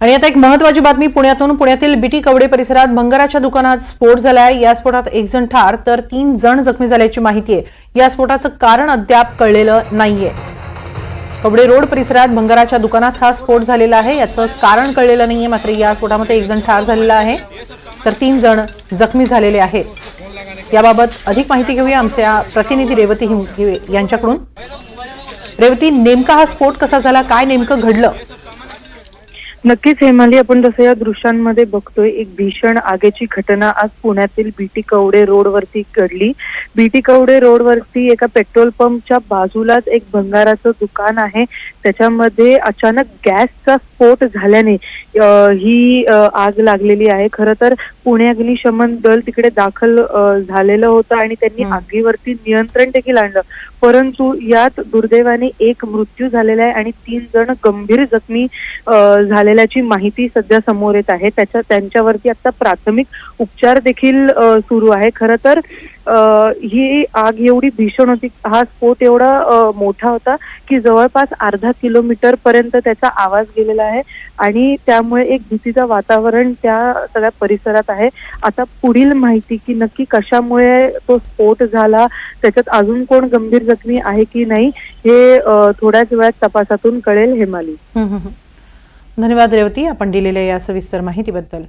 आणि आता एक महत्वाची बातमी पुण्यातून. पुण्यातील बीटी कवडे परिसरात भंगाराच्या दुकानात स्फोट झालाय. या स्फोटात एक जण ठार तर तीन जण जखमी झाल्याची माहिती आहे. या स्फोटाचं कारण अद्याप कळलेलं नाहीये. कवडे रोड परिसरात भंगाराच्या दुकानात हा स्फोट झालेला आहे. याचं कारण कळलेलं नाहीये मात्र या स्फोटामध्ये एक जण ठार झालेला आहे तर तीन जण जखमी झालेले आहेत. याबाबत अधिक माहिती घेऊया आमच्या प्रतिनिधी रेवती यांच्याकडून. रेवती नेमका हा स्फोट कसा झाला? काय नेमकं घडलं? नक्कीच हेमाली आपण जसं या दृश्यांमध्ये बघतोय एक भीषण आगीची घटना आज पुण्यातील बीटी कवडे रोडवरती घडली. बीटी कवडे रोडवरती एका पेट्रोल पंपच्या बाजूलाच एक भंगाराचं दुकान आहे. त्याच्यामध्ये अचानक गॅसचा स्फोट झाल्याने ही आग लागलेली आहे. खरं तर पुणे अग्निशमन दल तिकडे दाखल झालेलं होतं आणि त्यांनी. आगीवरती नियंत्रण देखील आणलं. परंतु यात दुर्दैवाने एक मृत्यू झालेला आहे आणि तीन जण गंभीर जखमी झालेल्याची माहिती सध्या समोर येत आहे. त्याच्या त्यांच्यावरती आता प्राथमिक उपचार देखील सुरू आहे. खरं तर ही आग एवढी भीषण होती. हा स्फोट एवढा मोठा होता की जवळपास अर्धा किलोमीटर पर्यंत त्याचा आवाज गेलेला आहे आणि त्यामुळे एक भीतीचा वातावरण त्या सगळ्या परिसरात आहे. आता पुढील माहिती की नक्की कशामुळे तो स्फोट झाला त्याच्यात अजून कोण गंभीर जखमी आहे की नाही हे थोड्याच वेळात तपासातून कळेल हेमाली. धन्यवाद रेवती. आपण दिलेल्या या सविस्तर माहितीबद्दल.